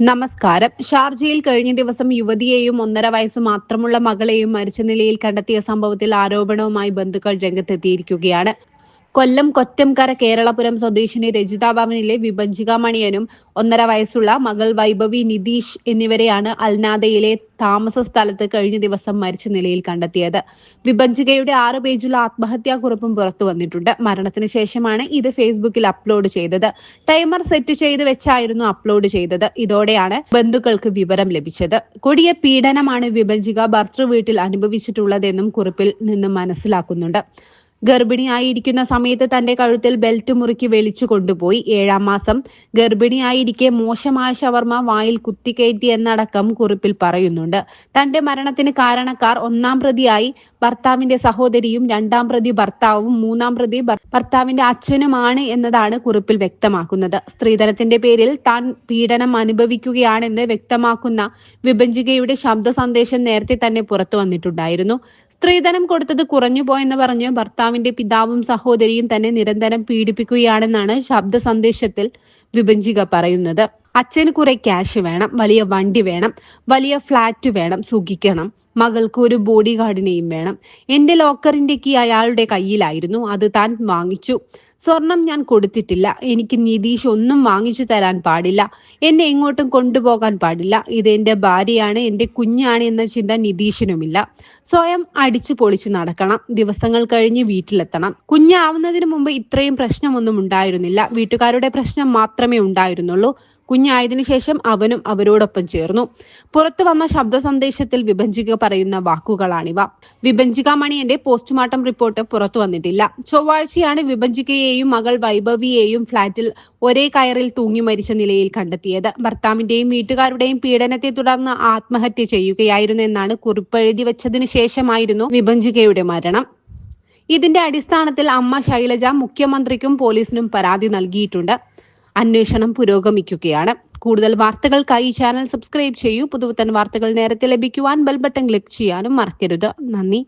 നമസ്കാരം. ഷാർജയിൽ കഴിഞ്ഞ ദിവസം യുവതിയെയും ഒന്നര വയസ്സ് മാത്രമുള്ള മകളെയും മരിച്ച നിലയിൽ കണ്ടെത്തിയ സംഭവത്തിൽ ആരോപണവുമായി ബന്ധുക്കൾ രംഗത്തെത്തിയിരിക്കുകയാണ്. കൊല്ലം കൊറ്റംകര കേരളപുരം സ്വദേശിനി രജിത ഭവനിലെ വിഭജിക മണിയനും ഒന്നര വയസ്സുള്ള മകൾ വൈഭവി നിതീഷ് എന്നിവരെയാണ് അൽനാദയിലെ താമസ സ്ഥലത്ത് കഴിഞ്ഞ ദിവസം മരിച്ച നിലയിൽ കണ്ടെത്തിയത്. വിഭജികയുടെ ആറ് പേജുള്ള ആത്മഹത്യാക്കുറിപ്പും പുറത്തു വന്നിട്ടുണ്ട്. മരണത്തിന് ശേഷമാണ് ഇത് ഫേസ്ബുക്കിൽ അപ്ലോഡ് ചെയ്തത്. ടൈമർ സെറ്റ് ചെയ്ത് വെച്ചായിരുന്നു അപ്ലോഡ് ചെയ്തത്. ഇതോടെയാണ് ബന്ധുക്കൾക്ക് വിവരം ലഭിച്ചത്. കൊടിയ പീഡനമാണ് വിഭജിക ഭർത്തൃ വീട്ടിൽ അനുഭവിച്ചിട്ടുള്ളതെന്നും കുറിപ്പിൽ നിന്ന് മനസ്സിലാക്കുന്നുണ്ട്. ഗർഭിണിയായിരിക്കുന്ന സമയത്ത് തന്റെ കഴുത്തിൽ ബെൽറ്റ് മുറുക്കി വലിച്ചു കൊണ്ടുപോയി. ഏഴാം മാസം. ഗർഭിണിയായിരിക്കെ മോശമായ ഷവർമ വായിൽ കുത്തിക്കയറ്റി എന്നടക്കം കുറിപ്പിൽ പറയുന്നുണ്ട്. തന്റെ മരണത്തിന് കാരണക്കാർ ഒന്നാം പ്രതിയായി ഭർത്താവിന്റെ സഹോദരിയും രണ്ടാം പ്രതി ഭർത്താവും മൂന്നാം പ്രതി ഭർത്താവിന്റെ അച്ഛനുമാണ് എന്നതാണ് കുറിപ്പിൽ വ്യക്തമാക്കുന്നത്. സ്ത്രീധനത്തിന്റെ പേരിൽ താൻ പീഡനം അനുഭവിക്കുകയാണെന്ന് വ്യക്തമാക്കുന്ന വിഭജികയുടെ ശബ്ദ സന്ദേശം നേരത്തെ തന്നെ പുറത്തു വന്നിട്ടുണ്ടായിരുന്നു. സ്ത്രീധനം കൊടുത്തത് കുറഞ്ഞു പോയെന്ന് പറഞ്ഞ് ഭർത്താവിന്റെ പിതാവും സഹോദരിയും തന്നെ നിരന്തരം പീഡിപ്പിക്കുകയാണെന്നാണ് ശബ്ദ സന്ദേശത്തിൽ വിഭജിക പറയുന്നത്. അച്ഛന് കുറെ ക്യാഷ് വേണം വലിയ വണ്ടി വേണം വലിയ ഫ്ലാറ്റ് വേണം സുഖിക്കണം. മകൾക്ക് ഒരു ബോഡി ഗാർഡിനെയും വേണം. എന്റെ ലോക്കറിന്റെ കീ അയാളുടെ കയ്യിലായിരുന്നു അത് താൻ വാങ്ങിച്ചു. സ്വർണം ഞാൻ കൊടുത്തിട്ടില്ല. എനിക്ക് നിതീഷ് ഒന്നും വാങ്ങിച്ചു തരാൻ പാടില്ല. എന്നെ എങ്ങോട്ടും കൊണ്ടുപോകാൻ പാടില്ല. ഇത് എന്റെ ഭാര്യയാണ് എന്റെ കുഞ്ഞാണ് എന്ന ചിന്ത നിതീഷിനുമില്ല. സ്വയം അടിച്ചു പൊളിച്ചു നടക്കണം. ദിവസങ്ങൾ കഴിഞ്ഞ് വീട്ടിലെത്തണം. കുഞ്ഞാവുന്നതിന് മുമ്പ് ഇത്രയും പ്രശ്നമൊന്നും ഉണ്ടായിരുന്നില്ല. വീട്ടുകാരുടെ പ്രശ്നം മാത്രമേ ഉണ്ടായിരുന്നുള്ളൂ. കുഞ്ഞായതിനു ശേഷം അവനും അവരോടൊപ്പം ചേർന്നു. പുറത്തു വന്ന ശബ്ദ സന്ദേശത്തിൽ വിഭജിക പറയുന്ന വാക്കുകളാണിവ. വിഭജിക മണിയന്റെ പോസ്റ്റ്മോർട്ടം റിപ്പോർട്ട് പുറത്തു വന്നിട്ടില്ല. ചൊവ്വാഴ്ചയാണ് വിഭജികയെയും മകൾ വൈഭവിയെയും ഫ്ളാറ്റിൽ ഒരേ കയറിൽ തൂങ്ങി മരിച്ച നിലയിൽ കണ്ടെത്തിയത്. ഭർത്താവിന്റെയും വീട്ടുകാരുടെയും പീഡനത്തെ തുടർന്ന് ആത്മഹത്യ ചെയ്യുകയായിരുന്നു എന്നാണ് കുറിപ്പെഴുതി വെച്ചതിനു ശേഷമായിരുന്നു വിഭഞ്ചികയുടെ മരണം. ഇതിന്റെ അടിസ്ഥാനത്തിൽ അമ്മ ശൈലജ മുഖ്യമന്ത്രിക്കും പോലീസിനും പരാതി നൽകിയിട്ടുണ്ട്. അന്വേഷണം പുരോഗമിക്കുകയാണ്. കൂടുതൽ വാർത്തകൾക്കായി ചാനൽ സബ്സ്ക്രൈബ് ചെയ്യൂ. പുതുപുത്തൻ വാർത്തകൾ നേരത്തെ ലഭിക്കുവാൻ ബെൽബട്ടൺ ക്ലിക്ക് ചെയ്യാനും മറക്കരുത്. നന്ദി.